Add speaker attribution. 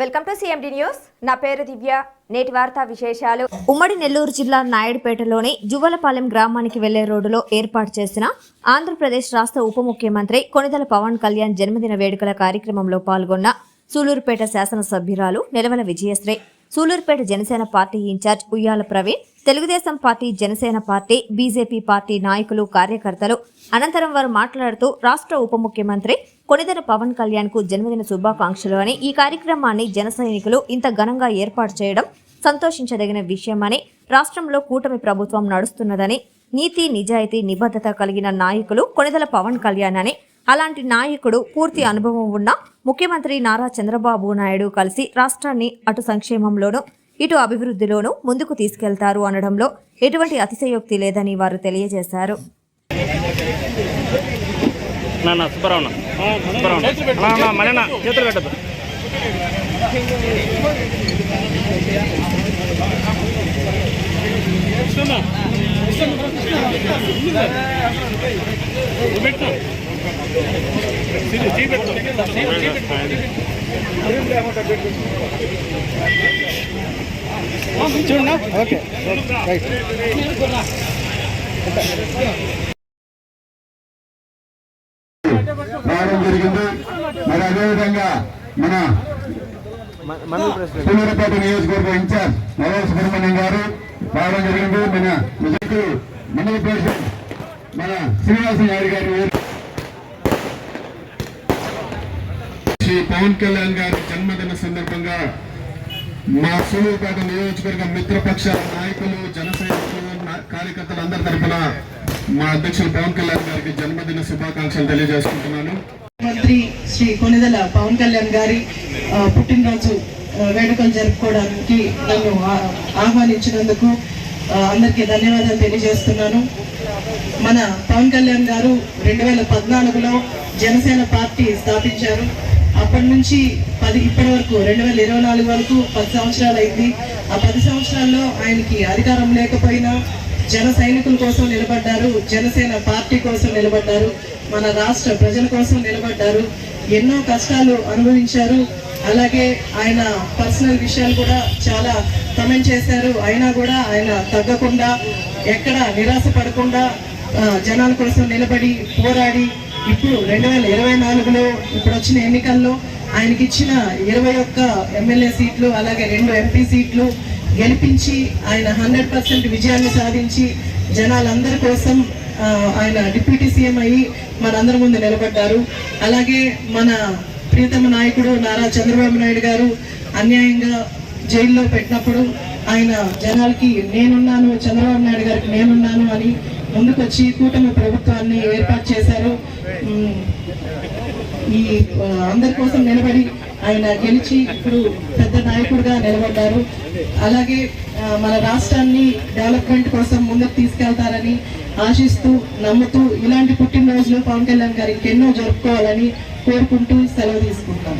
Speaker 1: Welcome to CMD news నా పేరు దివ్య. నేటి వార్తా విశేషాలు. ఉమ్మడి నెల్లూరు జిల్లా నాయుడుపేటలోని జువ్వలపాలెం గ్రామానికి వెళ్ళే రోడ్డులో ఏర్పాటు చేసిన ఆంధ్రప్రదేశ్ రాష్ట్ర ఉప ముఖ్యమంత్రి కొనిదల పవన్ కళ్యాణ్ జన్మదిన వేడుకల కార్యక్రమంలో పాల్గొన్న సూలూరుపేట శాసనసభ్యురాలు Nelavala Vijayasree. Sullurpeta Janasena party incharge Uyyala Praveen Telugu Desam party Janasena party BJP party నాయకులు కార్యకర్తలు. అనంతరం వారు మాట్లాడుతూ రాష్ట్ర ఉప ముఖ్యమంత్రి కొనిదెల పవన్ కళ్యాణ్కు జన్మదిన శుభాకాంక్షలు అని ఈ కార్యక్రమాన్ని జన సైనికులు ఇంత ఘనంగా ఏర్పాటు చేయడం సంతోషించదగిన విషయమని రాష్ట్రంలో కూటమి ప్రభుత్వం నడుస్తున్నదని నీతి నిజాయితీ నిబద్ధత కలిగిన నాయకులు కొనిదెల పవన్ కళ్యాణ్ అని. అలాంటి నాయకుడు పూర్తి అనుభవం ఉన్న ముఖ్యమంత్రి నారా చంద్రబాబు నాయుడు కలిసి రాష్ట్రాన్ని అటు సంక్షేమంలోనూ ఇటు అభివృద్ధిలోనూ ముందుకు తీసుకెళ్తారు అనడంలో ఎటువంటి అతిశయోక్తి లేదని వారు తెలియజేశారు.
Speaker 2: పెట్టు ఓకే రైట్
Speaker 3: రావడం జరిగింది. మరి అదేవిధంగా మన సూలూరుపేట నియోజకవర్గ ఇన్ఛార్జ్ నవల్ సుబ్రహ్మణ్యం గారు రావడం జరిగింది. మన నిజకు మండల ప్రెసిడెంట్ మన శ్రీనివాస నాయుడు గారు శ్రీ పవన్ కళ్యాణ్ గారి జన్మదిన సందర్భంగా మా సూర్యపేట నియోజకవర్గ మిత్రపక్ష నాయకులు జన సైనికులు కార్యకర్తలు అందరి తరఫున మా అధ్యక్షులు పవన్ కళ్యాణ్ గారికి జన్మదిన శుభాకాంక్షలు తెలియజేసుకుంటున్నాను.
Speaker 4: మంత్రి శ్రీ కొనిదల పవన్ కళ్యాణ్ గారి ఆ, పుట్టినరోజు వేడుకలు జరుపుకోవడానికి నన్ను ఆహ్వానించినందుకు అందరికి అందరికీ ధన్యవాదాలు తెలియజేస్తున్నాను. మన పవన్ కళ్యాణ్ గారు రెండు వేల పద్నాలుగులో జనసేన పార్టీ స్థాపించారు. అప్పటి నుంచి పది ఇప్పటి వరకు రెండు వేల ఇరవై నాలుగు వరకు పది సంవత్సరాలు అయింది. ఆ పది సంవత్సరాల్లో ఆయనకి అధికారం లేకపోయినా జన సైనికుల కోసం నిలబడ్డారు జనసేన పార్టీ కోసం నిలబడ్డారు మన రాష్ట్ర ప్రజల కోసం నిలబడ్డారు. ఎన్నో కష్టాలు అనుభవించారు. అలాగే ఆయన పర్సనల్ విషయాలు కూడా చాలా కమెంట్ చేశారు. అయినా కూడా ఆయన తగ్గకుండా ఎక్కడ నిరాశ పడకుండా జనాల కోసం నిలబడి పోరాడి ఇప్పుడు రెండు వేల ఇరవై నాలుగులో ఇప్పుడు వచ్చిన ఎన్నికల్లో ఆయనకి ఇచ్చిన ఇరవై ఒక్క ఎమ్మెల్యే సీట్లు అలాగే రెండు ఎంపీ సీట్లు గెలిపించి ఆయన హండ్రెడ్ పర్సెంట్ విజయాన్ని సాధించి జనాలందరి కోసం ఆయన డిప్యూటీ సీఎం అయ్యి మనందరి ముందు నిలబడ్డారు. అలాగే మన ప్రియతమ నాయకుడు నారా చంద్రబాబు నాయుడు గారు అన్యాయంగా జైల్లో పెట్టినప్పుడు ఆయన జనాలకి నేనున్నాను చంద్రబాబు నాయుడు గారికి నేనున్నాను అని ముందుకొచ్చి కూటమి ప్రభుత్వాన్ని ఏర్పాటు చేశారు. ఈ అందరి కోసం నిలబడి ఆయన గెలిచి ఇప్పుడు పెద్ద నాయకుడిగా నిలబడ్డారు. అలాగే మన రాష్ట్రాన్ని డెవలప్మెంట్ కోసం ముందుకు తీసుకెళ్తారని ఆశిస్తూ నమ్ముతూ ఇలాంటి పుట్టినరోజులు పవన్ కళ్యాణ్ గారికి ఎన్నో జరుపుకోవాలని కోరుకుంటూ సెలవు తీసుకుంటాం